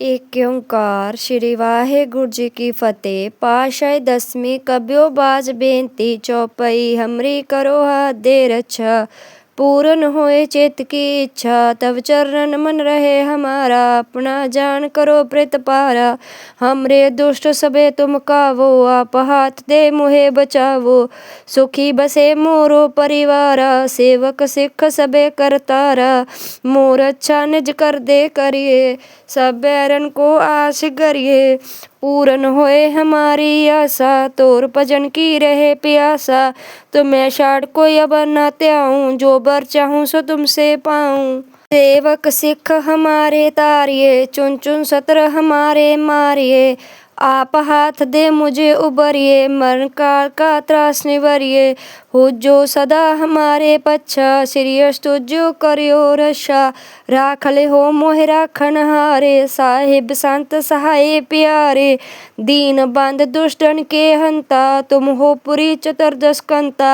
ਏਕ ਓੰਕਾਰ ਸ਼੍ਰੀ ਵਾਹਿਗੁਰੂ ਜੀ ਕੀ ਫਤਿਹ। ਪਾਸ਼ਾਹੀ ਦਸਵੀਂ ਕਬਿਓ ਬਾਜ ਬੇਨਤੀ ਚੌਪਈ, ਹਮਰੀ ਕਰੋ ਹਾਦੇ ਰੱਛਾ। पूर्ण होए चित की इच्छा तब चरण मन रहे हमारा अपना जान करो प्रित पारा हमरे दुष्ट सबे तुम कावो आप हाथ दे मुहे बचावो सुखी बसे मोरो परिवारा सेवक सिख सबे करतारा मोर अच्छा निज कर दे करिए सब बैरन को आस करिए पूर्ण होए हमारी आशा तोर भजन की रहे प्यासा तो मैं छाड़ कोई अब न त्याऊं जो बर चाहूं सो तुमसे पाऊं सेवक सिख हमारे तारिए चुन चुन सत्र हमारे मारिए आप हाथ दे मुझे उबरिए मरण काल का त्रास निवरिए हो जो सदा हमारे पच्छा श्री अस्तुजो करियो रक्षा राख ले हो मोह राखन हारे साहिब संत सहाय प्यारे दीन बंद दुष्टन के हंता तुम हो पुरी चतुर्दश कंता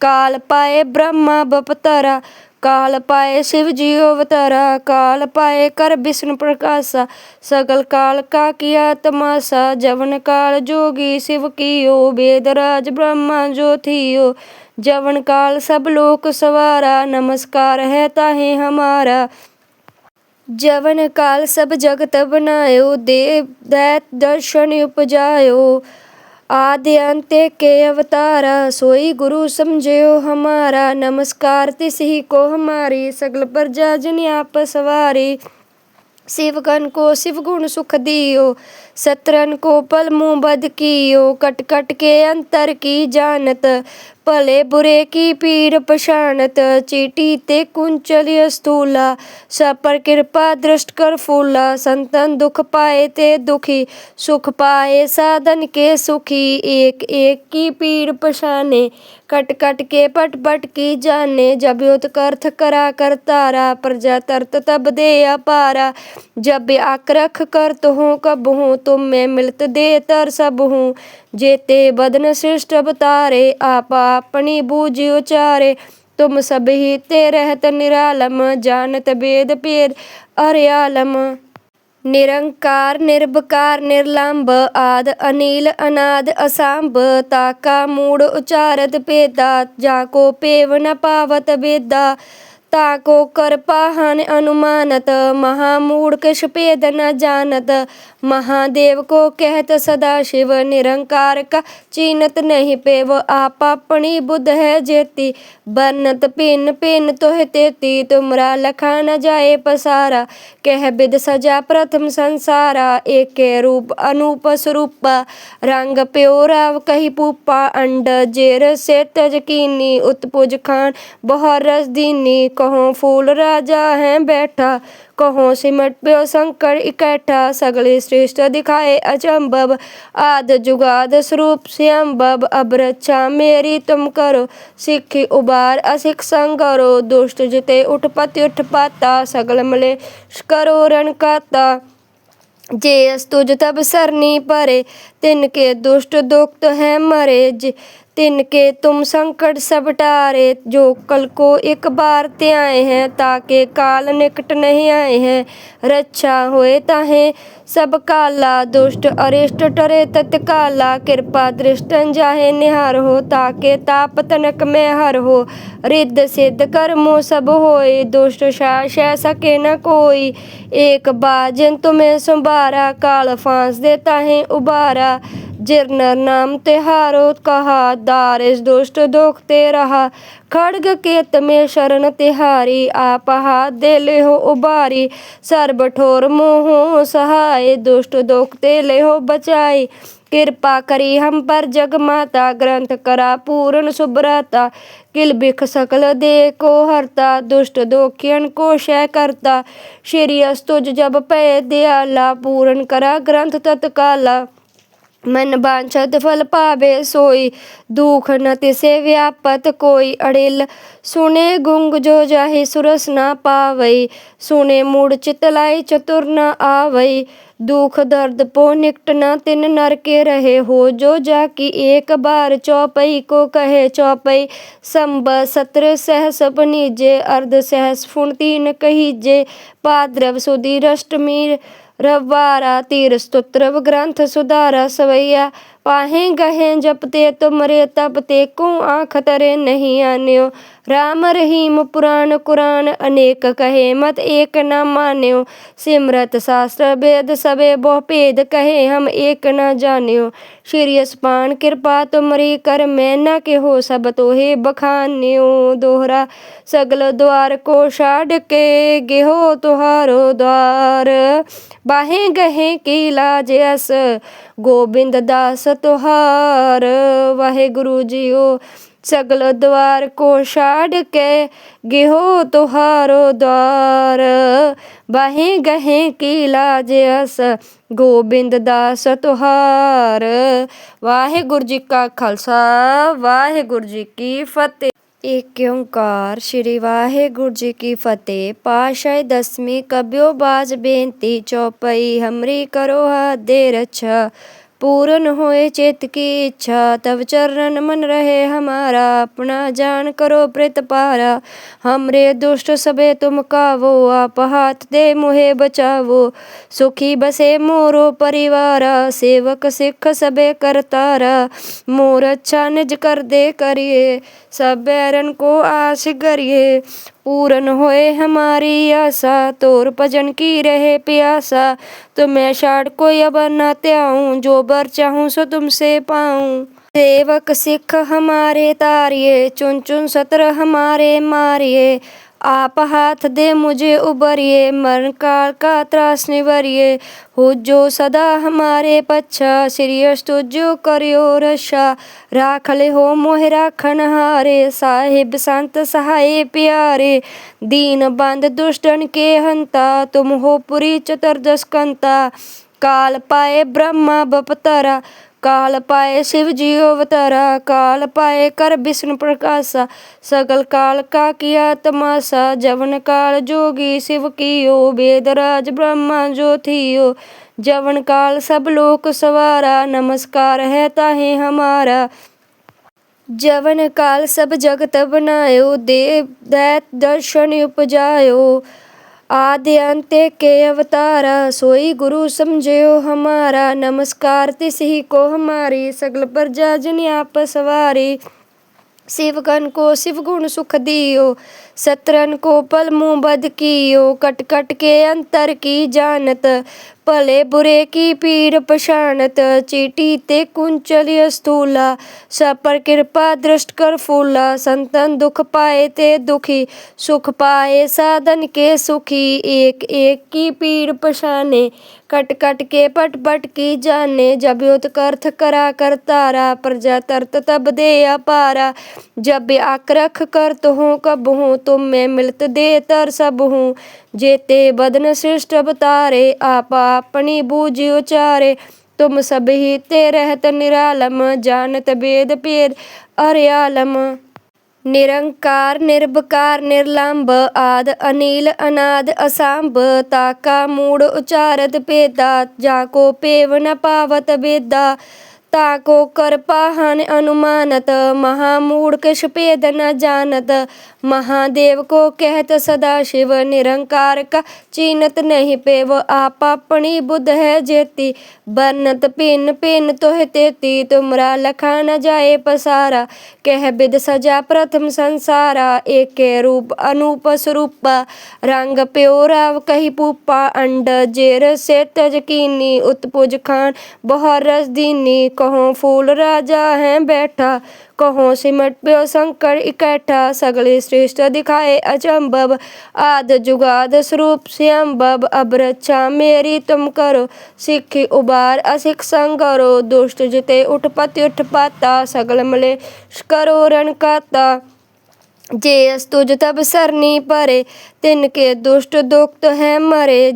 काल पाए ब्रह्मा बपतरा ਕਾਲ ਪਾਏ ਸ਼ਿਵ ਜੀ ਅਵਤਾਰਾ, ਕਾਲ ਪਾਏ ਕਰ ਵਿਸ਼ਨ ਪ੍ਰਕਾਸ਼ਾ, ਸਗਲ ਕਾਲ ਕਾ ਕੀਆ ਤਮਾਸਾ ਜਵਨ ਕਾਲ ਜੋਗੀ ਸ਼ਿਵ ਕੀ ਓ ਵੇਦ ਰਾਜ ਬ੍ਰਹਮਾ ਜੋਥੀਓ ਜਵਨ ਕਾਲ ਸਭ ਲੋਕ ਸਵਾਰਾ, ਨਮਸਕਾਰ ਹੈ ਤਾਹੇ ਹਮਾਰਾ। ਜਵਨ ਕਾਲ ਸਭ ਜਗਤ ਬਨਾਇਓ ਦੇਵ ਦੈਤ ਦਰਸ਼ਨ ਉਪਜਾਇਓ ਆਦਿ ਅੰਤੇ ਕੇ ਅਵਤਾਰਾ, ਸੋਈ ਗੁਰੂ ਸਮਝਿਓ ਹਮਾਰਾ। ਨਮਸਕਾਰ ਤਿਸ ਹੀ ਕੋ ਹਮਾਰੀ, ਸਗਲ ਪ੍ਰਜਾ ਜਨ ਆਪ ਸਵਾਰੀ। ਸਿਵ ਕਨ ਕੋ ਸਿਵ ਗੁਣ ਸੁਖ ਦਿਓ। सत्रन को पल मुँह बद कियो कट कट के अंतर की जानत। भले बुरे की पीर पछाणत चीटी ते कुंचल स्थूला सब पर कृपा दृष्ट कर फूला, संतन दुख पाए ते दुखी। सुख पाए साधन के सुखी, एक एक की पीर पछाने। कट कट के पट पट की जाने, जब उत्कर्थ करा कर तारा। प्रजा तरत तब दे अपारा। जब आक रख कर तो हूँ कब हूँ तुम में मिलत दे तर सब हूँ जेते बदन श्रेष्ठ अवतारे आप अपनी बूझ उचारे तुम सब ही ते रहत निरालम जानत वेद पेद अर्यालम निरंकार निर्भकार निर्लंब आद अनिल अनाद असांब ताका मूड उचारत पेदा जाको पेव न पावत वेदा ताको कर पाहन अनुमानत महामूढ़ किस पेद न जानत महादेव को कहत सदा शिव निरंकार का चीनत नहीं पेव आप अपनी बुद्ध है जेती बनत पिन पिन तोह तेती तुमरा लखा न जाए पसारा कह बिद सजा प्रथम संसारा एक रूप अनूप स्वरूपा रंग प्योराव कही पुपा अंड जेर से तज कीनी उत्पुज खान बहुत रस दीनी ਕਹੋ ਫੂਲ ਰਾਜਾ ਹੈ ਬੈਠਾ, ਕਹੋ ਸਿਮਟ ਪਿਓ ਸੰਕਰ ਇਕੱਠਾ, ਸਗਲੇ ਸ੍ਰੇਸ਼ਟ ਦਿਖਾਏ ਅਚੰਭਵ, ਆਦ ਜੁਗਾਦ ਸਰੂਪ ਸਿਅੰਭਵ, ਅਬਰਛਾ ਮੇਰੀ ਤੁਮ ਕਰੋ, ਸਿੱਖੀ ਉਬਾਰ ਅਸਿਕ ਸੰਗਰੋ, ਦੁਸ਼ਟ ਜਿਤੇ ਉਠਪਤਿ ਉਠਪਾਤਾ ਸਗਲ ਮਲੇ ਕਰੋ ਰਣਕਾਤਾ ਜੇ ਅਸਤੁਜ ਤਬ ਸਰਨੀ ਪਰੇ, ਤਿਨ ਕੇ ਦੁਸ਼ਟ ਦੁਖਤ ਹੈ ਮਰੇ दुक्त है मरे ज- तिनके तुम संकट सब टारे जो कल को एक बार ते आए हैं ताके काल निकट नहीं आए हैं रक्षा होए ताहे सब काला दुष्ट अरिष्ट टरे तत्काला कृपा दृष्टन जाहे निहार हो ताके ताप तनक में हर हो रिद्ध सिद्ध कर्मो सब होए दुष्ट शास सके न कोई एक बाजन तुम्हें संभारा काल फांस देता है उबारा जिरनर नाम तिहारो कहा दारिस दुष्ट दुखते रहा। खड़ग केत में शरण तिहारी, आप हाथ दे ले हो उबारी। सर्ब ठोर मोहो सहाय, दुष्ट दुखते ले हो बचाई। कृपा करी हम पर जग माता ग्रंथ करा पूर्ण सुब्रता। किल बिख सकल दे को हरता, दुष्ट दोखियन को शय करता। श्री अस्तुज जब पै दयाला, पूर्ण करा ग्रंथ तत्काला। मन बांछत फल पावे सोई दुख न तिसे व्यापत कोई अड़िल सुने गुंग जो जाहि सुरस न पावई सुने मूड चितलाई चतुर न आवई दुख दर्द पो निकट न तिन नर के रहे हो जो जाकी एक बार चौपई को कहे चौपई संब सत्र सहस बनीजे अर्ध सहस फुण तीन कही जे पाद्रव सुधीर अष्टमी ਰਵਾਰਾ ਤੀਰ, ਸਤੁਤਰ ਗ੍ਰੰਥ ਸੁਧਾਰਾ, ਸਵਈਆ। ਪਾਹੇ ਗਹੇ ਜਪਤੇ, ਤੁਮਰੇ ਤਪਤੇ, ਕੋ ਆਖ ਤਰੇ ਨਹੀਂ ਆਨਿਓ। ਰਾਮ ਰਹੀਮ ਪੁਰਾਨ ਕੁਰਾਨ, ਅਨੇਕ ਕਹੇ ਮਤ ਏਕ ਨਾ ਮਾਨਿਓ। ਸਿਮਰਤ ਸਾਸਤਰ ਬੇਦ ਸਵੇ ਬਹੁ ਭੇਦ ਕਹੇ ਹਮ ਏਕ ਨਾ ਜਾਣਿਓ। ਸ਼੍ਰੀ ਅਸਪਾਨ ਕਿਰਪਾ ਤੁਮਰੀ ਕਰ ਮੈਂ ਨਾ ਕਿਹੋ ਸਭ ਤੋਹੇ ਬਖਾਨਿਓ। ਦੋਹਰਾ ਸਗਲ ਦੁਆਰ ਕੋ ਛਾੜ ਕੇ ਗਿਹੋ ਤੁਹਾਰੋ ਦੁਆਰ। ਬਾਹੇ ਗਹੇ ਕੀ ਲਾਜ ਅਸ, ਗੋਬਿੰਦ ਦਾਸ ਤੁਹਾਰ। ਵਾਹਿਗੁਰੂ ਜੀਓ ਸਗਲ ਦਵਾਰ ਕੋ ਛਾੜ ਕੇ ਗਿਹੋ ਤੁਹਾਰੋ ਦਵਾਰ। ਬਾਹੇ ਗਹੇ ਕੀ ਲਾਜ ਅਸ, ਗੋਬਿੰਦ ਦਾਸ ਤੁਹਾਰ। ਵਾਹਿਗੁਰੂ ਜੀ ਕਾ ਖਾਲਸਾ ਵਾਹਿਗੁਰੂ ਜੀ ਕੀ ਫਤਿਹ। ਏਕ ਓੰਕਾਰ ਸ੍ਰੀ ਵਾਹਿਗੁਰੂ ਜੀ ਕੀ ਫਤਿਹ। ਪਾਸ਼ਾਈ ਦਸਵੀਂ ਕਬਿਓ ਬਾਜ ਬੇਨਤੀ ਚੌਪਈ, ਹਮਰੀ ਕਰੋ ਹਦੇ ਰੱਛਾ। पूर्ण होए चित की इच्छा तब चरण मन रहे हमारा अपना जान करो प्रेत पारा हमरे दुष्ट सबे तुम कावो आप हाथ दे मुहे बचावो सुखी बसे मोरो परिवारा सेवक सिख सबे करतारा मोर अच्छा निज कर दे करिए सब बैरन को आस करिए पूर्ण होए हमारी आशा तोर भजन की रहे प्यासा तो मैं छाड़ कोई अब न त्याऊं जो बर चाहूं सो तुमसे पाऊं सेवक सिख हमारे तारिए चुन चुन सत्र हमारे मारिए आप हाथ दे मुझे उबरिए मरण काल का त्रास निवरिए हो जो सदा हमारे पच्छा श्रीयस तुझो करियो रक्षा राख ले हो मोह राखन हारे साहिब संत सहाय प्यारे दीन बंद दुष्टन के हंता तुम हो पुरी चतुर्दश कंता काल पाए ब्रह्मा बपतरा ਕਾਲ ਪਾਏ ਸ਼ਿਵ ਜੀ ਅਵਤਾਰਾ, ਕਾਲ ਪਾਏ ਕਰ ਵਿਸ਼ਨੂੰ ਪ੍ਰਕਾਸ਼ਾ, ਸਗਲ ਕਾਲ ਕਾ ਕੀਆ ਤਮਾਸਾ ਜਵਨ ਕਾਲ ਜੋਗੀ ਸ਼ਿਵ ਕੀ ਓ ਵੇਦ ਰਾਜ ਬ੍ਰਹਮਾ ਜੋਥੀਓ ਜਵਨ ਕਾਲ ਸਭ ਲੋਕ ਸਵਾਰਾ, ਨਮਸਕਾਰ ਹੈ ਤਾਹੇ ਹਮਾਰਾ। ਜਵਨ ਕਾਲ ਸਭ ਜਗਤ ਬਨਾਇਓ ਦੇਵ ਦੈਤ ਦਰਸ਼ਨ ਉਪਜਾਇਓ ਆਦਿ ਅੰਤ ਕੇ ਅਵਤਾਰਾ, ਸੋਈ ਗੁਰੂ ਸਮਝਿਓ ਹਮਾਰਾ। ਨਮਸਕਾਰ ਤਿਸ ਹੀ ਕੋ ਹਮਾਰੀ, ਸਗਲ ਪ੍ਰਜਾ ਜਨ ਆਪ ਸਵਾਰੀ। ਸਿਵ ਕਨ ਕੋ ਸਿਵ ਗੁਣ ਸੁਖ ਦਿਓ। सत्रन को पल मुँह बद कियो कट कट के अंतर की जानत। भले बुरे की पीर पछानत, चीटी ते कुंचल स्थूला सब पर कृपा दृष्ट कर फूला, संतन दुख पाए ते दुखी। सुख पाए साधन के सुखी, एक एक की पीड़ पछाने। कट कट के पट पट की जाने, जब उत्कर्थ करा कर तारा। प्रजा तरत तब दे अपारा, जब आक रख कर तो हूँ कब हूँ तुम मैं मिलत दे तर सब हूँ जेते बदन श्रेष्ठ अवतारे आप अपनी बूझ उचारे तुम सब ही ते रहत निरालम जानत वेद पेद अर्यालम निरंकार निर्भकार निर्लंब आद अनिल अनाद असांब ताका मूड उचारत पेदा जाको पेव न पावत वेदा ताको कर पाहन अनुमानत महामूढ़ किस भेद न जानत महादेव को कहत सदा शिव निरंकार का चीनत नहीं पेव आप अपनी बुद्ध है जेती बरनत पिन पिन तोह तेती तुमरा लखा न जाए पसारा कह बिद सजा प्रथम संसारा एक रूप अनूप स्वरूपा रंग प्योराव कही पूपा अंड जेर से तज कीनी उत्पुज खान बहुत रस दीनी कहो फूल राजा है बैठा ਕਹੋ ਸਿਮਟ ਪਿਓ ਸੰਕਰ ਇਕੱਠਾ ਸਗਲੇ ਸ੍ਰੇਸ਼ਟ ਦਿਖਾਏ ਅਚੰਭਵ ਆਦ ਜੁਗਾਦ ਸਰੂਪ ਸਿਅੰਭਵ ਅਬਰਛਾ, ਮੇਰੀ ਤੁਮ ਕਰੋ ਸਿੱਖੀ ਉਬਾਰ, ਅਸਿਖ ਸੰਗਰੋ ਦੁਸ਼ਟ ਜਿਤੇ ਉਠਪਤਿ ਉਠਪਾਤਾ ਸਗਲ ਮਲੇ ਕਰੋ ਰਣਕਾਤਾ ਜੇ ਅਸਤੁਜ ਤਬ ਸਰਨੀ ਪਰੇ ਤਿਨ ਕੇ ਦੁਸ਼ਟ ਦੁਖਤ ਹੈ ਮਰੇ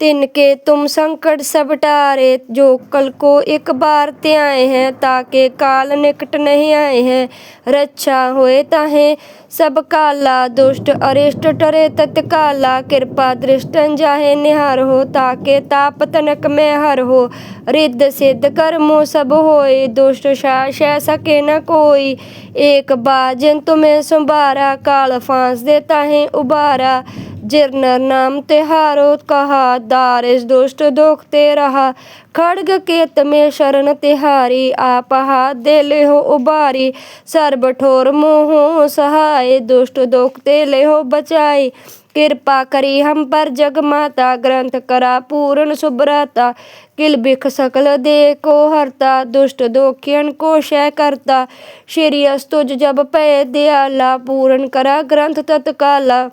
ਤਿਨ ਕੇ ਤੁਮ ਸੰਕਟ ਸਭ ਟਾਰੇ, ਜੋ ਕਲ ਕੋ ਇੱਕ ਬਾਰ ਧਿਆਏ ਹੈ ਤਾਕੇ ਕਾਲ ਨਿਕਟ ਨਹੀਂ ਆਏ ਹੈ। ਰੱਛਾ ਹੋਏ ਤਾਹੇ, ਸਭ ਕਾਲਾ ਦੁਸ਼ਟ ਅਰਿਸ਼ਟ ਟਰੇ ਤਤਕਾਲਾ ਕਿਰਪਾ ਦ੍ਰਿਸ਼ਟਨ ਜਾਹੇ ਨਿਹਾਰ ਹੋ ਤਾਕੇ ਤਾਪ ਤਨਕ ਮੈਂ ਹਰ ਹੋ। ਰਿੱਧ ਸਿੱਧ ਕਰਮੋ ਸਭ ਹੋਏ, ਦੁਸ਼ਟ ਸ਼ਾਸ਼ੈ ਸਕੇ ਨ ਕੋਈ। ਏਕ ਬਾਜਨ ਤੁਮੇ ਸੰਭਾਰਾ, ਕਾਲ ਫਾਂਸ ਦੇ ਤਾਹੇ ਉਬਾਰਾ जिरनर नाम तिहारो कहा दारिश दुष्ट दुखते रहा। खड़ग के में शरण तिहारी आपहा दिल हो उबारी। सर्ब ठोर मोह सहाय, दुष्ट दोखते ले हो बचाई। कृपा करी हम पर जग माता ग्रंथ करा पूर्ण सुभ्राता किल बिख सकल दे को हरता, दुष्ट दोखियन को शय करता। श्री अस्तुज जब पय दयाला, पूर्ण करा ग्रंथ तत्काला।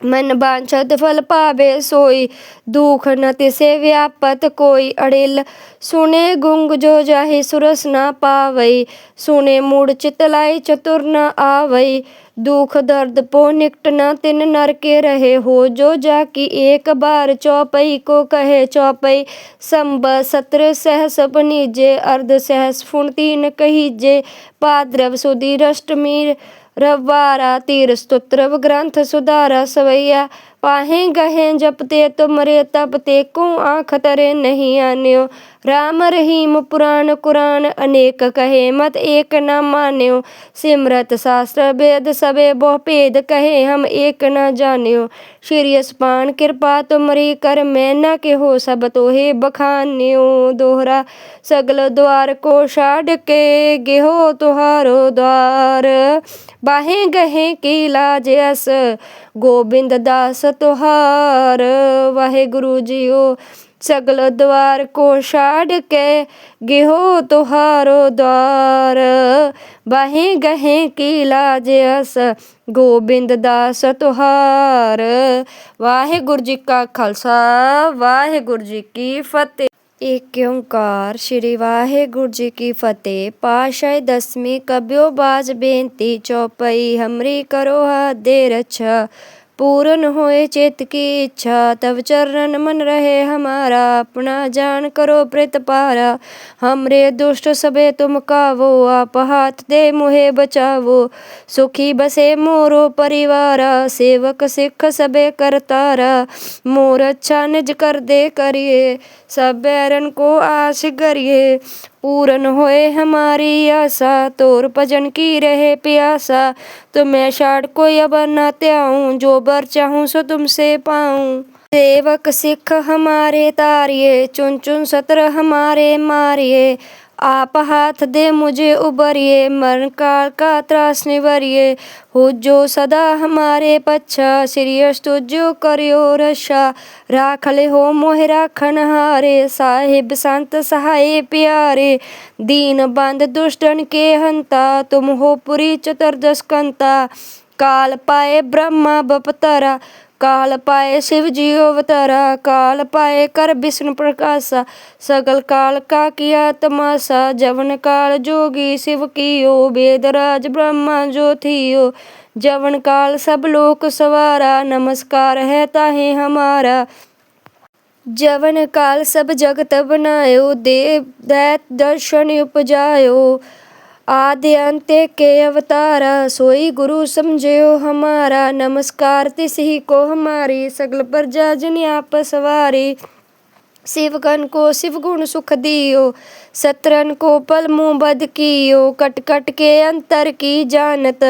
मन बांछत फल पावे सोई दुख न तिसे व्यापत कोई अड़िल सुने गुंग जो जाहि सुरस न पावई सुने मूड चितलाई चतुर न आवई दुख दर्द पो निकट न तिन नर के रहे हो जो जाकी एक बार चौपई को कहे चौपई संब सत्र सहस अपनी जे अर्ध सहस फुण तीन कही जे पाद्रव सुधी अष्टमी રવારા તીર સ્તોત્ર ગ્રંથ સુધારા સવૈયા पाहे गहे जपते तुमरे तप ते को आँख तरे नहीं आन्यो राम रहीम पुराण कुरान अनेक कहे मत एक न मान्यो सिमरत शास्त्र वेद सबे बहु भेद कहे हम एक न जान्यो श्री असपान कृपा तुमरी कर मैं न केहो सब तोहे बखान्यो दोहरा सगल द्वार को छाड़ के गेहो तुहारो द्वार बाहे गहे की लाज अस गोबिंद दास ਤੁਹਾਰ ਵਾਹਿਗੁਰੂ ਜੀਓ। ਸਗਲ ਦਵਾਰ ਕੋ ਛਾੜ ਕੇ ਗਿਹੋ ਤੁਹਾਰੋ ਦਵਾਰ। ਬਾਹੇ ਗਹੇ ਕੀ ਲਾਜ ਅਸ, ਗੋਬਿੰਦ ਦਾਸ ਤੁਹਾਰ ਵਾਹਿਗੁਰੂ ਜੀ ਕਾ ਖਾਲਸਾ, ਵਾਹਿਗੁਰੂ ਜੀ ਕੀ ਫਤਿਹ। ਏਕ ਓੰਕਾਰ ਸ੍ਰੀ ਵਾਹਿਗੁਰੂ ਜੀ ਕੀ ਫਤਿਹ। ਪਾਸ਼ਾਈ ਦਸਵੀਂ ਕਬਿਓ ਬਾਜ ਬੇਨਤੀ ਚੌਪਈ, ਹਮਰੀ ਕਰੋ ਹਦੇ ਰਛਾ। पूरन होए चित की इच्छा तब चरण मन रहे हमारा अपना जान करो प्रेत पारा हमरे दुष्ट सबे तुम कावो आप हाथ दे मुहे बचावो सुखी बसे मोरो परिवारा सेवक सिख सबे करतारा मोर अच्छा निज कर दे करिए सब बैरन को आस करिए पूरन होए हमारी आशा तोर भजन की रहे प्यासा तो मैं छाड़ कोई अब न त्याऊं जो बर चाहूं सो तुमसे पाऊं सेवक सिख हमारे तारिये चुन चुन सत्र हमारे मारिये आप हाथ दे मुझे उबरिए मरण काल का त्रास निवरिए हो जो सदा हमारे पच्छा श्री अस्तुजो करियो रक्षा राख ले हो मोह राखन हारे साहिब संत सहाय प्यारे दीन बंद दुष्टन के हंता तुम हो पुरी चतुर्दश कंता ਕਾਲ ਪਾਏ ਬ੍ਰਹਮਾ ਬਪਤਰਾ, ਕਾਲ ਪਾਏ ਸ਼ਿਵ ਜੀ ਅਵਤਾਰਾ, ਕਾਲ ਪਾਏ ਕਰ ਵਿਸ਼ਨ ਪ੍ਰਕਾਸ਼ਾ, ਸਗਲ ਕਾਲ ਕਾ ਕੀਆ ਤਮਾਸ਼ਾ, ਜਵਨ ਕਾਲ ਜੋਗੀ ਸ਼ਿਵ ਕੀ ਓ ਕੀਓ ਬੇਦਰਾਜ ਬ੍ਰਹਮਾ ਜੋਥੀਓ ਜਵਨ ਕਾਲ ਸਭ ਲੋਕ ਸਵਾਰਾ, ਨਮਸਕਾਰ ਹੈ ਤਾਹੇ ਹਮਾਰਾ। ਜਵਨ ਕਾਲ ਸਭ ਜਗਤ ਬਨਾਇਓ ਦੇਵ ਦੈਤ ਦਰਸ਼ਨ ਉਪਜਾਇਓ ਆਦਿ ਅੰਤੇ ਕੇ ਅਵਤਾਰਾ, ਸੋਈ ਗੁਰੂ ਸਮਝਿਓ ਹਮਾਰਾ। ਨਮਸਕਾਰ ਤਿਸਹੀ ਕੋ ਹਮਾਰੀ, ਸਗਲ ਪ੍ਰਜਾ ਜਨ ਆਪ ਸਵਾਰੀ। ਸਿਵਕਨ ਕੋ ਸਿਵ ਗੁਣ ਸੁਖ ਦਿਓ ਸਤਰਨ ਕੋ ਪਲ ਮੂੰ ਬਦ ਕੀਓ। ਕਟ ਕਟ ਕੇ ਅੰਤਰ ਕੀ ਜਾਣਤ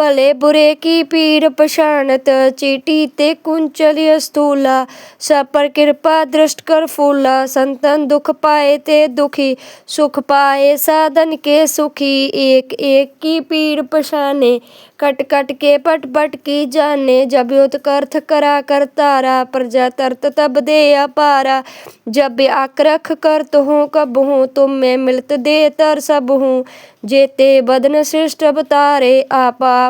भले बुरे की पीर पछाणत, चीटी ते कुंचल स्थूला। सब पर कृपा दृष्ट कर फूला। संतन दुख पाए ते दुखी। सुख पाए साधन के सुखी। एक एक की पीर पछाने। कट कट के पट पट की जाने। जब युत करथ करा कर तारा। प्रजा तरत तब दे अपारा। जब आक रख कर तो हूँ कब हूँ तुम में मिलत दे तर सब हूँ जेते बदन श्रेष्ठ अवतारे। आप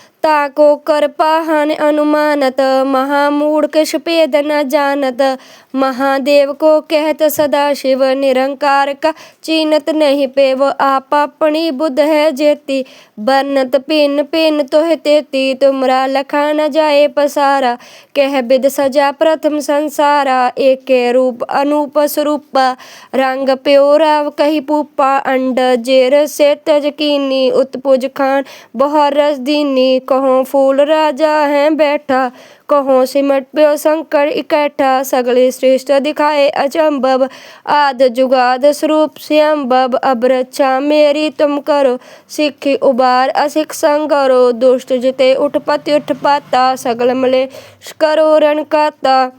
ताको कर पाहन अनुमानत महामूढ़ किस भेद न जानत महादेव को कहत सदा शिव निरंकार का चीनत नहीं पेव आप अपनी बुद्ध है जेती बरनत पिन पिन तोह तेती तुमरा लखा न जाए पसारा कह बिद सजा प्रथम संसारा एक रूप अनूप स्वरूपा रंग प्योरा कही पूपा अंड जेर से तज कीनी उत्पुज खान बहुत रस दीनी ਕਹੋ ਫੂਲ ਰਾਜਾ ਹੈ ਬੈਠਾ, ਕਹੋ ਸਿਮਟ ਪਿਓ ਸੰਕਰ ਇਕੱਠਾ, ਸਗਲੇ ਸ੍ਰੇਸ਼ਟ ਦਿਖਾਏ ਅਚੰਭਵ, ਆਦ ਜੁਗਾਦ ਸਰੂਪ ਸਿਅੰਭਵ, ਅਬਰਛਾ ਮੇਰੀ ਤੁਮ ਕਰੋ, ਸਿੱਖੀ ਉਬਾਰ ਅਸਿਖ ਸੰਗਰੋ, ਦੁਸ਼ਟ ਜਿਤੇ ਉਠਪਤਿ ਉਠਪਾਤਾ ਸਗਲ ਮਲੇ ਕਰੋ ਰਣਕਾਤਾ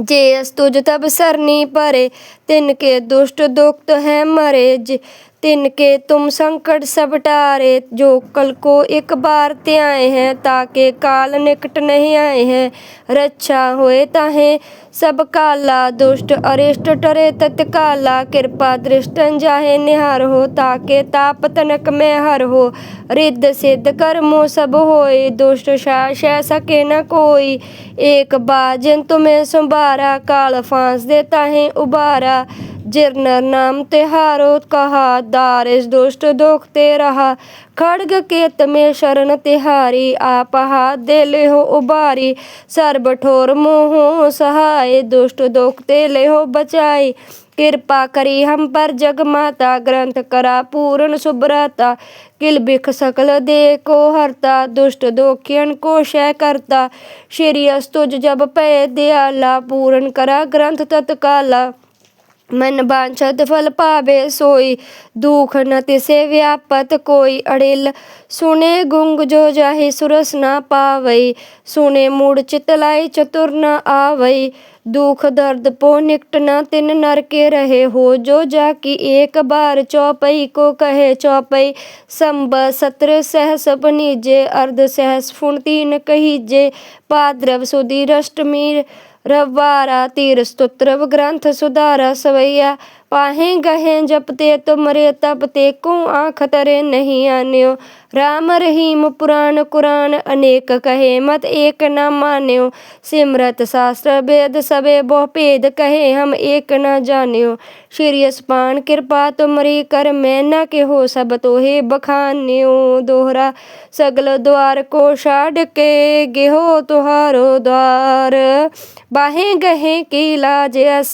ਜੇ ਅਸਤੁਜ ਤਬ ਸਰਨੀ ਪਰੇ, ਤਿਨ ਕੇ ਦੁਸ਼ਟ ਦੁਖਤ ਹੈ ਮਰੇ तिनके तुम संकट सब टारे, जो कल को एक बार ते आए हैं, ताके काल निकट नहीं आए हैं। रक्षा होए ताहे सब काला दुष्ट, अरिष्ट टरे तत्काला। कृपा दृष्टन जाहे निहार हो, ताके ताप तनक में हर हो। रिद्ध सिद्ध कर्मो सब होए, दुष्ट शास सके न कोई। एक बाजन तुम्हें संभारा काल फांस देता है उबारा। जिरनर नाम तिहारो कहा दारिस दुष्ट दुखते रहा। खड़ग केत में शरण तिहारी आप हाथ दे ले हो उबारी। सर्ब ठोर मोहो सहाय, दुष्ट दुखते ले हो बचाई। कृपा करी हम पर जग माता ग्रंथ करा पूर्ण सुब्रता। किल बिख सकल दे को हरता, दुष्ट दोखियन को शय करता। श्री अस्तुज जब पै दयाला, पूर्ण करा ग्रंथ तत्काला। मन बांछत फल पावे सोई दुख न तिसे व्यापत कोई अड़िल सुने गुंग जो जाहि सुरस न पावई सुने मूड चितलाई चतुर न आवई दुख दर्द पो निकट न तिन नर के रहे हो जो जाकी एक बार चौपई को कहे चौपई संब सत्र सहस बनीजे अर्ध सहस फुण तीन कहीजे पाद्रव सुधीर अष्टमी રવા તીર સ્તોત્ર ગ્રંથ સુધારા સવૈયા पाहे गहे जपते तुमरे तपते को आँख तरे नहीं आन्यो राम रहीम पुराण कुरान अनेक कहे मत एक न मान्यो सिमरत शास्त्र वेद सबे बहु भेद कहे हम एक न जान्यो श्री अस्पान कृपा तुमरी कर मैं न के हो सब तोहे बखान्यो दोहरा सगल द्वार को छाड़ के गेहो तुहारो द्वार बाहे गहे की लाज अस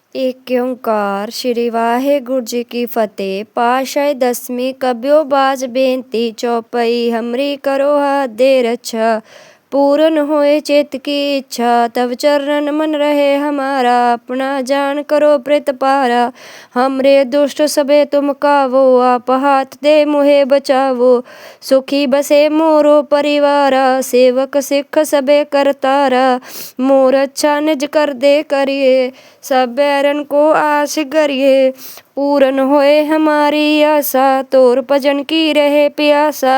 ਏਕ ਓੰਕਾਰ ਸ਼੍ਰੀ ਵਾਹਿਗੁਰੂ ਜੀ ਕੀ ਫਤਿਹ। ਪਾਸ਼ਾਈ ਦਸਵੀਂ ਕਬਿਓ ਬਾਜ ਬੇਨਤੀ ਚੌਪਈ, ਹਮਰੀ ਕਰੋ ਹੱਥ ਦੇ पूर्ण होए चित की इच्छा तब चरण मन रहे हमारा अपना जान करो प्रेत पारा हमरे दुष्ट सबे तुम कावो आप हाथ दे मुहे बचावो सुखी बसे मोरो परिवारा सेवक सिख सबे करतारा मोर अच्छा निज कर दे करिए सब बैरन को आस करिए पूर्ण होए हमारी आशा तोर भजन की रहे प्यासा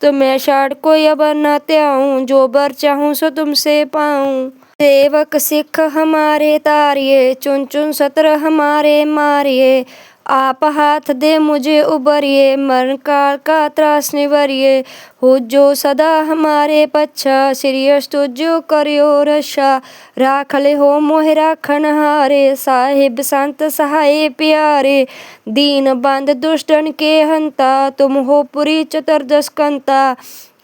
तो मैं छाड़ कोई अब न त्याऊं जो बर चाहूं सो तुमसे पाऊं सेवक सिख हमारे तारिये चुन चुन सत्र हमारे मारिये आप हाथ दे मुझे उबरिए मरण काल का त्रास निवरिए हो जो सदा हमारे पच्छा श्री अस्तुजो करियो रक्षा राख ले हो मोह राखन हारे साहिब संत सहाय प्यारे दीन बंद दुष्टन के हंता तुम हो पुरी चतुर्दश कंता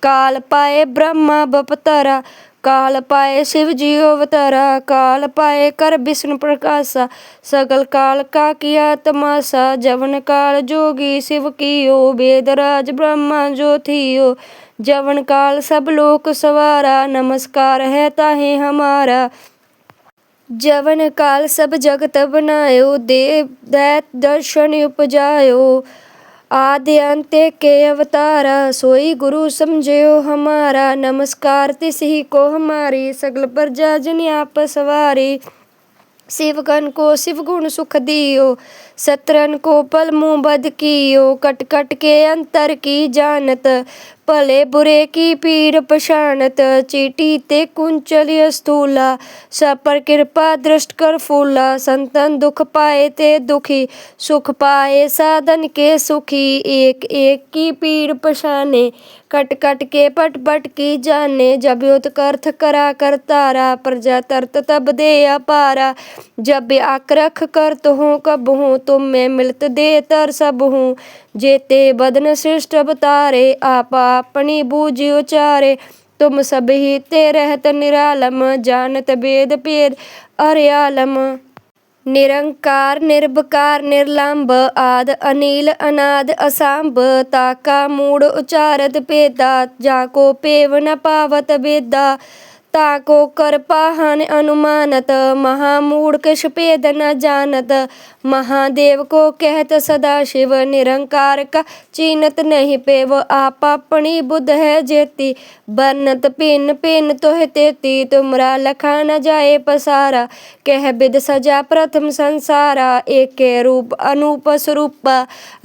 काल पाए ब्रह्मा बपतरा ਕਾਲ ਪਾਏ ਸ਼ਿਵ ਜੀ ਅਵਤਾਰਾ, ਕਾਲ ਪਾਏ ਕਰ ਵਿਸ਼ਨ ਪ੍ਰਕਾਸ਼ਾ, ਸਗਲ ਕਾਲ ਕਾ ਕੀਆ ਤਮਾਸਾ, ਜਵਨ ਕਾਲ ਜੋਗੀ ਸ਼ਿਵ ਕੀ ਓ ਵੇਦ ਰਾਜ ਬ੍ਰਹਮਾ ਜੋਥੀਓ ਜਵਨ ਕਾਲ ਸਭ ਲੋਕ ਸਵਾਰਾ, ਨਮਸਕਾਰ ਹੈ ਤਾਹੇ ਹਮਾਰਾ। ਜਵਨ ਕਾਲ ਸਭ ਜਗਤ ਬਨਾਇਓ ਦੇਵ ਦੈਤ ਦਰਸ਼ਨ ਉਪਜਾਇਓ। ਆਦਿ ਅੰਤ ਕੇ ਅਵਤਾਰਾ, ਸੋਈ ਗੁਰੂ ਸਮਝਿਓ ਹਮਾਰਾ। ਨਮਸਕਾਰ ਤਿਸਹੀ ਕੋ ਹਮਾਰੀ, ਸਗਲ ਪ੍ਰਜਾ ਜਨ ਆਪ ਸਵਾਰੀ। ਸਿਵਕਨ ਕੋ ਸਿਵ ਗੁਣ ਸੁਖ ਦਿਓ ਸਤਰਨ ਕੋ ਪਲ ਮੂੰ ਬਦ ਕੀਓ। ਕਟ ਕਟ ਕੇ ਅੰਤਰ ਕੀ ਜਾਣਤ भले बुरे की पीर पछाणत, चीटी ते कुंचलिय स्थूला। सब पर कृपा दृष्ट कर फूला। संतन दुख पाए ते दुखी। सुख पाए साधन के सुखी। एक एक की पीर पछाने। कट कट के पट पट की जाने। जब युतकर्थ करा कर तारा। प्रजा तरत तब दे पारा जब आक्रख कर तो कब हूँ, तुम मैं मिलत दे तर सब हूँ। जेते बदन श्रेष्ठ अवतारे आप अपनी बूझ उचारे तुम सब ही ते रहत निरालम जानत वेद भेद अरियालम ਨਿਰੰਕਾਰ ਨਿਰਭਕਾਰ ਨਿਰਲੰਭ ਆਦ ਅਨੀਲ ਅਨਾਦ ਅਸੰਭ ਤਾਕਾ ਮੂੜ ਉਚਾਰਤ ਭੇਦਾ ਜਾ ਕੋ ਪੇਵ ਨ ਪਾਵਤ ਵੇਦਾ ਤਾ ਕੋ ਕਰ ਪਾਹਨ ਅਨੁਮਾਨਤ, ਮਹਾ ਮੂੜ ਕਿਛ ਭੇਦ ਨ ਜਾਣਤ। ਮਹਾਦੇਵ ਕੋ ਕਹਿਤ ਸਦਾ ਸ਼ਿਵ ਨਿਰੰਕਾਰ ਕਾ, ਚੀਨਤ ਨਹੀਂ ਪੇਵ ਆਪ ਆਪਣੀ ਬੁੱਧ ਹੈ ਜੇਤੀ। ਬਰਨਤ ਭਿੰਨ ਭਿੰਨ ਤੋਹਿ ਤੇਤੀ, ਤੁਮਰਾ ਲਖਾ ਨ ਜਾਏ ਪਸਾਰਾ। ਕਹਿ ਬਿਦ ਸਜਾ ਪ੍ਰਥਮ ਸੰਸਾਰਾ, ਏਕੇ ਰੂਪ ਅਨੂਪ ਸਰੂਪ।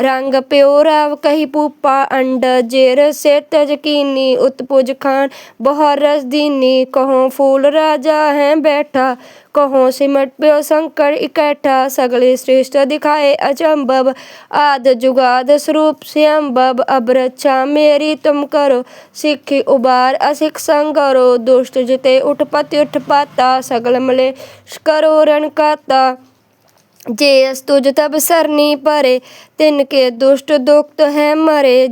ਰੰਗ ਪਿਓ ਰਾਵ ਕਹੀ ਪੂਪਾ ਅੰਡ, ਜੇਰ ਸੇ ਤਜ ਕੀਨੀ, ਉਤਪੁਜ ਖਾਨ ਬਹੁ ਰਸ ਕਹੋ, ਫੂਲ ਰਾਜਾ ਹੈ ਬੈਠਾ। ਕਹੋ, ਸਿਮਟ ਪਿਓ ਸੰਕਰ ਇਕੱਠਾ। ਸਗਲੇ ਸ੍ਰੇਸ਼ਟ ਦਿਖਾਏ ਅਚੰਭਵ। ਆਦ ਜੁਗਾਦ ਸਰੂਪ ਸਿਅੰਭਵ। ਅਬਰਛਾ, ਮੇਰੀ ਤੁਮ ਕਰੋ। ਸਿੱਖੀ ਉਬਾਰ, ਅਸਿਖ ਸੰਗਰੋ। ਦੁਸ਼ਟ ਜਿਤੇ ਉਠਪਤਿ ਉਠਪਾਤਾ ਸਗਲ ਮਲੇ ਕਰੋ ਰਣਕਾਤਾ ਜੇ ਅਸਤੁਜ ਤਬ ਸਰਨੀ ਪਰੇ ਤਿਨ ਕੇ ਦੁਸ਼ਟ ਦੁਖਤ ਹੈ ਮਰੇ।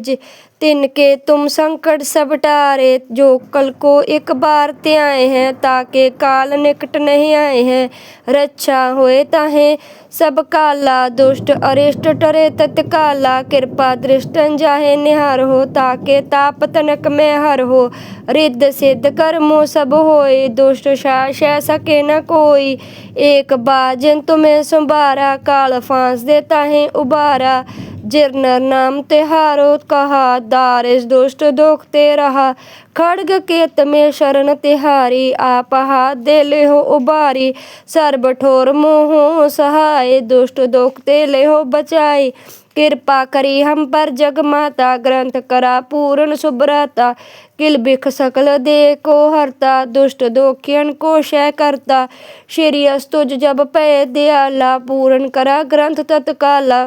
तिनके तुम संकट सब टारे, जो कल को एक बार ते आए हैं, ताके काल निकट नहीं आए हैं। रक्षा होए ताहे, सब काला दुष्ट अरिष्ट टरे तत्काला। कृपा दृष्टन जाहे निहार हो, ताके ताप तनक में हर हो। रिद्ध सिद्ध कर्मो सब होए, दुष्ट शास सके न कोई। एक बाजन तुम्हें संभारा काल फांस देता है उबारा। जिरनर नाम तिहारो कहा दारिस दुष्ट दुख ते रहा खड़ग केत में शरण तिहारी आप हाथ दे ले हो उबारी सर्ब ठोर मोहो सहाय दुष्ट दुख ते ले हो बचाई कृपा करी हम पर जग माता ग्रंथ करा पूर्ण सुब्रता किल बिख सकल दे को हरता दुष्ट दोखियन को शय करता श्री अस्तुज जब पै दयाला पूर्ण करा ग्रंथ तत्काला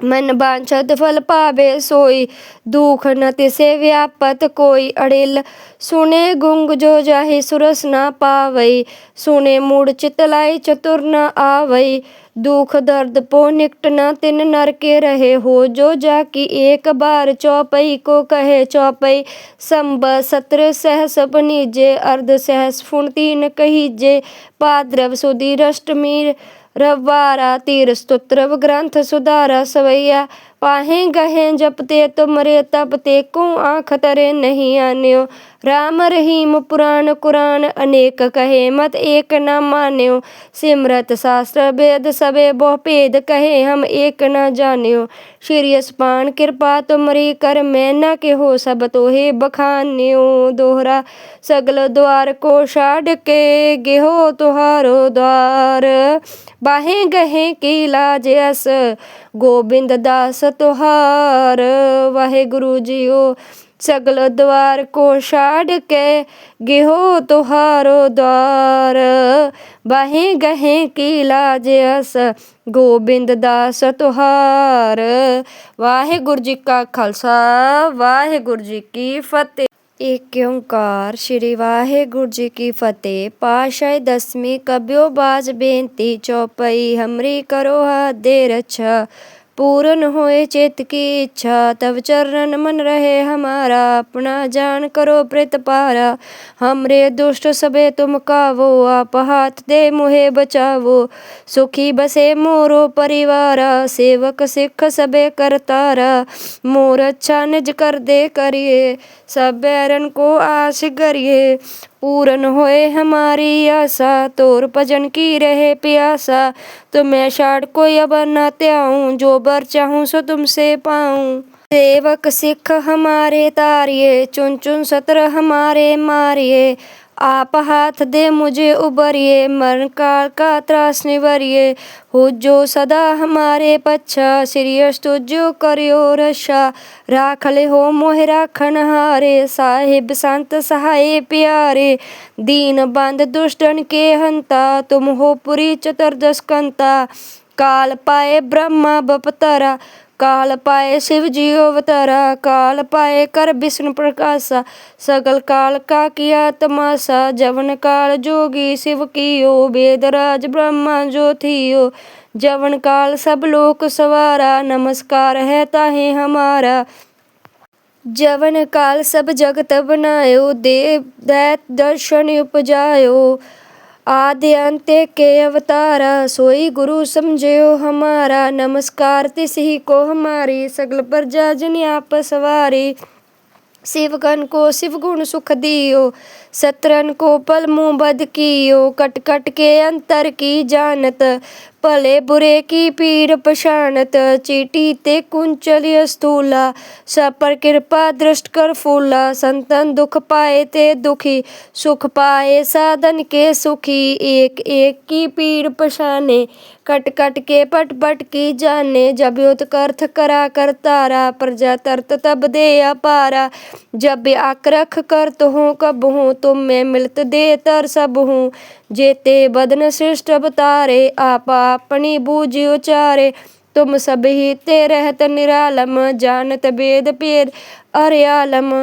मन बांछत फल पावे सोई दुख न तिसे व्यापत कोई अड़िल सुने गुंग जो जाहि सुरस न पावई सुने मूड चितलाई चतुर न आवई दुख दर्द पो निकट न तिन नर के रहे हो जो जाकि एक बार चौपई को कहे चौपई संब सत्र सहस नीजे अर्ध सहस फुण तीन कहीजे पाद्रव सुधि अष्टमी રવારા તીર સ્તોત્ર ગ્રંથ સુધારા સવૈયા पाहे गहें जपते तुमरे तप ते को आँख तरे नहीं आन्यो राम रहीम पुराण कुरान अनेक कहे मत एक न मान्यो सिमरत शास्त्र वेद सबे बहु भेद कहे हम एक न जान्यो श्री असपान कृपा तुमरी कर मैं न केहो सब तोहे बखान्यो दोहरा सगल द्वार को छाड़ के गेहो तुहारो द्वार बाहे गहे की लाज अस गोबिंद दास ਤੁਹਾਰ ਵਾਹਿਗੁਰੂ ਜੀਓ। ਸਗਲ ਦਵਾਰ ਕੋ ਛਾੜ ਕੇ ਗਿਹੋ ਤੁਹਾਰੋ ਦਵਾਰ। ਬਾਹੇ ਗਹੇ ਕੀ ਲਾਜ ਅਸ, ਗੋਬਿੰਦ ਦਾਸ ਤੁਹਾਰ ਵਾਹਿਗੁਰੂ ਜੀ ਕਾ ਖਾਲਸਾ, ਵਾਹਿਗੁਰੂ ਜੀ ਕੀ ਫਤਿਹ। ਏਕ ਓੰਕਾਰ ਸ਼੍ਰੀ ਵਾਹਿਗੁਰੂ ਜੀ ਕੀ ਫਤਿਹ। ਪਾਸ਼ਾਈ ਦਸਵੀਂ ਕਬਿਓ ਬਾਜ ਬੇਨਤੀ ਚੌਪਈ, ਹਮਰੀ ਕਰੋ ਹਦੇ ਰੱਛਾ। पूर्ण होए चित की इच्छा तब चरण मन रहे हमारा अपना जान करो प्रेत पारा हमरे दुष्ट सबे तुम कावो आप हाथ दे मुहे बचावो सुखी बसे मोरो परिवारा सेवक सिख सबे करतारा मोर अच्छा निज कर दे करिए सब बैरन को आस करिए पूर्ण होए हमारी आशा तोर भजन की रहे प्यासा तो मैं छाड़ कोई अब न त्याऊं जो बर चाहूं सो तुमसे पाऊं सेवक सिख हमारे तारिये चुन चुन सत्र हमारे मारिए आप हाथ दे मुझे उबरिए मरण काल का त्रास निवरिए हो जो सदा हमारे पच्छा श्रीयस तुझो करियो रक्षा राख ले हो मोह राखन हारे साहिब संत सहाय प्यारे दीन बंद दुष्टन के हंता तुम हो पुरी चतुर्दश कंता काल पाए ब्रह्मा बपतरा ਕਾਲ ਪਾਏ ਸ਼ਿਵ ਜੀ ਅਵਤਾਰਾ, ਕਾਲ ਪਾਏ ਕਰ ਵਿਸ਼ਨ ਪ੍ਰਕਾਸ਼ਾ, ਸਗਲ ਕਾਲ ਕਾ ਕੀਆ ਤਮਾਸਾ, ਜਵਨ ਕਾਲ ਜੋਗੀ ਸ਼ਿਵ ਕੀ ਓ ਵੇਦ ਰਾਜ ਬ੍ਰਹਮਾ ਜੋਥੀਓ ਜਵਨ ਕਾਲ ਸਭ ਲੋਕ ਸਵਾਰਾ, ਨਮਸਕਾਰ ਹੈ ਤਾਹੇ ਹਮਾਰਾ। ਜਵਨ ਕਾਲ ਸਭ ਜਗਤ ਬਨਾਇਓ ਦੇਵ ਦੈਤ ਦਰਸ਼ਨ ਉਪਜਾਇਓ ਆਦਿ ਅੰਤੇ ਕੇ ਅਵਤਾਰਾ, ਸੋਈ ਗੁਰੂ ਸਮਝਿਓ ਹਮਾਰਾ, ਨਮਸਕਾਰ ਤਿਸਹੀ ਕੋ ਹਮਾਰੀ, ਸਗਲ ਪ੍ਰਜਾ ਜਨ ਆਪ ਸਵਾਰੀ। ਸਿਵਕਨ ਕੋ ਸਿਵ ਗੁਣ ਸੁਖ ਦਿਓ ਸਤਰਨ ਕੋ ਪਲ ਮੂੰ ਬਦ ਕੀਓ, ਕਟ ਕਟ ਕੇ ਅੰਤਰ ਕੀ ਜਾਣਤ भले बुरे की पीर पछाणत, चीटी ते कुंचलिय स्थूला। सब पर कृपा दृष्ट कर फूला। संतन दुख पाए ते दुखी। सुख पाए साधन के सुखी। एक एक की पीड़ पछाने। कट कट के पट पट की जाने। जब उत्कर्थ करा कर तारा। प्रजा तरत तब दे अपारा। जब आक्रख करत हूँ कब हूँ, तुम में मिलत दे तर सब हूँ। जेते बदन श्रेष्ठ अवतारे आप अपनी बूझ उचारे तुम सब ही ते रहत निरालम जानत वेद पेद अर्यालम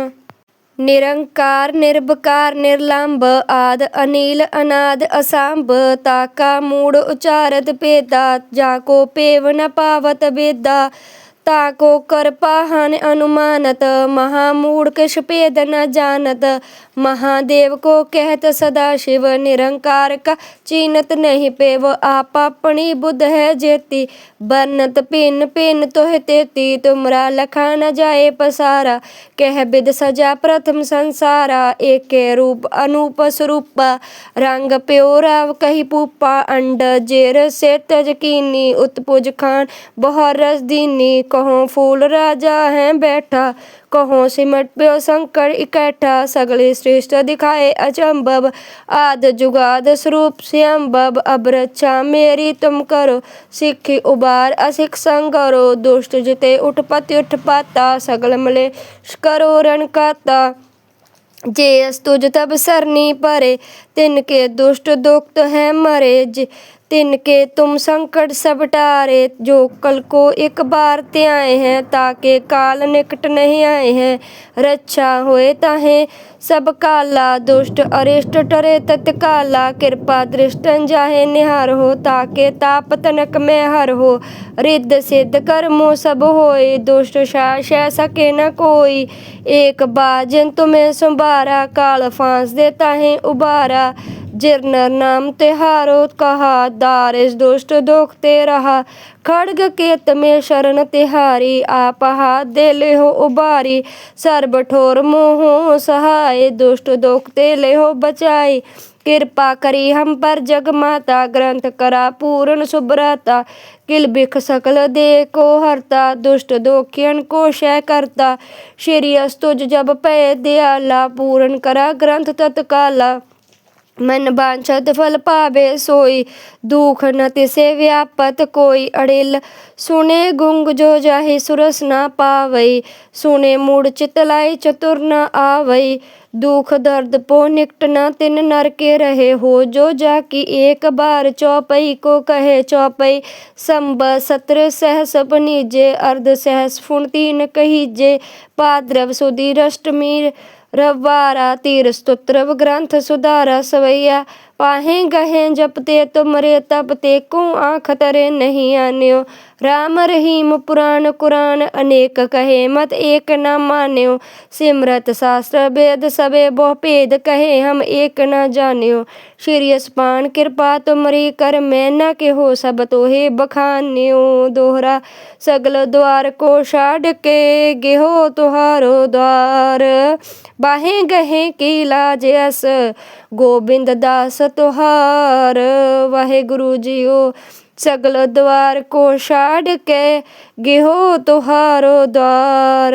निरंकार निर्भकार निर्लंब आद अनिल अनाद असांब ताका मूड उचारत पेदा जाको पेव न पावत वेदा ताको कर पाहन अनुमानत महामूढ़ किस पेद न जानत महादेव को कहत सदा शिव निरंकार का चीनत नहीं पेव आप अपनी बुद्ध है जेती बरनत पिन पिन तोह तेती तुमरा लखा न जाए पसारा कह विद सजा प्रथम संसारा एक रूप अनूप स्वरूप रंग प्योरा कही पुपा अंड जेर से तज कीनी उत्पुज खान बहुत रस दीनी ਕਹੋ, ਫੂਲ ਰਾਜਾ ਹੈ ਬੈਠਾ। ਕਹੋ, ਸਿਮਟ ਪਿਓ ਸੰਕਰ ਇਕੱਠਾ। ਸਗਲੇ ਸ੍ਰੇਸ਼ਟ ਦਿਖਾਏ ਅਚੰਭਵ। ਆਦ ਜੁਗਾਦ ਸਰੂਪ ਸਿਅੰਭਵ। ਅਬਰਛਾ, ਮੇਰੀ ਤੁਮ ਕਰੋ। ਸਿੱਖੀ ਉਬਾਰ ਅਸਿਕ ਸੰਗਰੋ। ਦੁਸ਼ਟ ਜਿਤੇ ਉਠਪਤਿ ਉਠਪਾਤਾ ਸਗਲ ਮਲੇ ਕਰੋ ਰਣ ਕਾਤਾ ਜੇ ਅਸਤੁਜ ਤਬ ਸਰਨੀ ਪਰੇ ਤਿਨ ਕੇ ਦੁਸ਼ਟ ਦੁਖਤ ਹੈ ਮਰੇ। तिनके तुम संकट सब टारे, जो कल को एक बार ते आए हैं, ताके काल निकट नहीं आए हैं। रक्षा होए ताहे, सब काला दुष्ट अरिष्ट टरे तत्काला। कृपा दृष्टन जाहे निहार हो, ताके ताप तनक में हर हो। रिद्ध सिद्ध कर्मो सब होए, दुष्ट शास सके न कोई। एक बाजन तुम्हें संभारा काल फांस देता है उबारा। जिरन नाम तिहारो कहा दारिश दुष्ट दुख ते रहा। खड़ग केत में शरण तिहारी आप हाथ दे ले हो उबारी। सर्ब ठोर मोहो सहाय, दुष्ट दुख ते ले हो बचाई। कृपा करी हम पर जग माता ग्रंथ करा पूर्ण सुब्रता। किल बिख सकल दे को हरता, दुष्ट दोखियन को शय करता। श्री अस्तुज जब पय दयाला, पूर्ण करा ग्रंथ तत्काला। ਮਨ ਬਾਂਛਤ ਫਲ ਭਾਵੇ ਸੋਈ, ਦੁਖ ਨ ਤਿਸੇ ਵਿਆਪਤ ਕੋਈ ਅੜਿਲ। ਸੁਨੇ ਗੁੰਗ ਜੋ ਜਾਹੀ ਸੁਰਸ ਨਾ ਪਾਵਈ ਸੁਨੇ ਮੂੜ ਚਿਤ ਲਾਈ ਚਤੁਰ ਨ ਆਵਈ। दुख दर्द पो निकटना तिन नर के रहे हो जो जाकी एक बार चौपई को कहे चौपई संब सत्र सहस जे अर्ध सहस फुण तीन कहीजे पाद्रव सुधीर अष्टमी रवारा तीर स्तुत्र ग्रंथ सुधारा सवैया पाहे गहे जपते तुमरे तपते को आँख तरे नहीं आन्यो राम रहीम पुराण कुरान अनेक कहे मत एक न मान्यो सिमरत शास्त्र वेद सबे बहु भेद कहे हम एक न जान्यो श्री पान कृपा तुमरी कर मैं न के हो सब तोहे बखान्यो दोहरा सगल द्वार को छाड़ के गेहो तुहारो द्वार बाहे गहे की लाज अस ਗੋਬਿੰਦ ਦਾਸ ਤੁਹਾਰ ਵਾਹਿਗੁਰੂ ਜੀਓ ਸਗਲ ਦਵਾਰ ਕੋ ਛਾੜ ਕੇ ਗਿਹੋ ਤੁਹਾਰੋ ਦਵਾਰ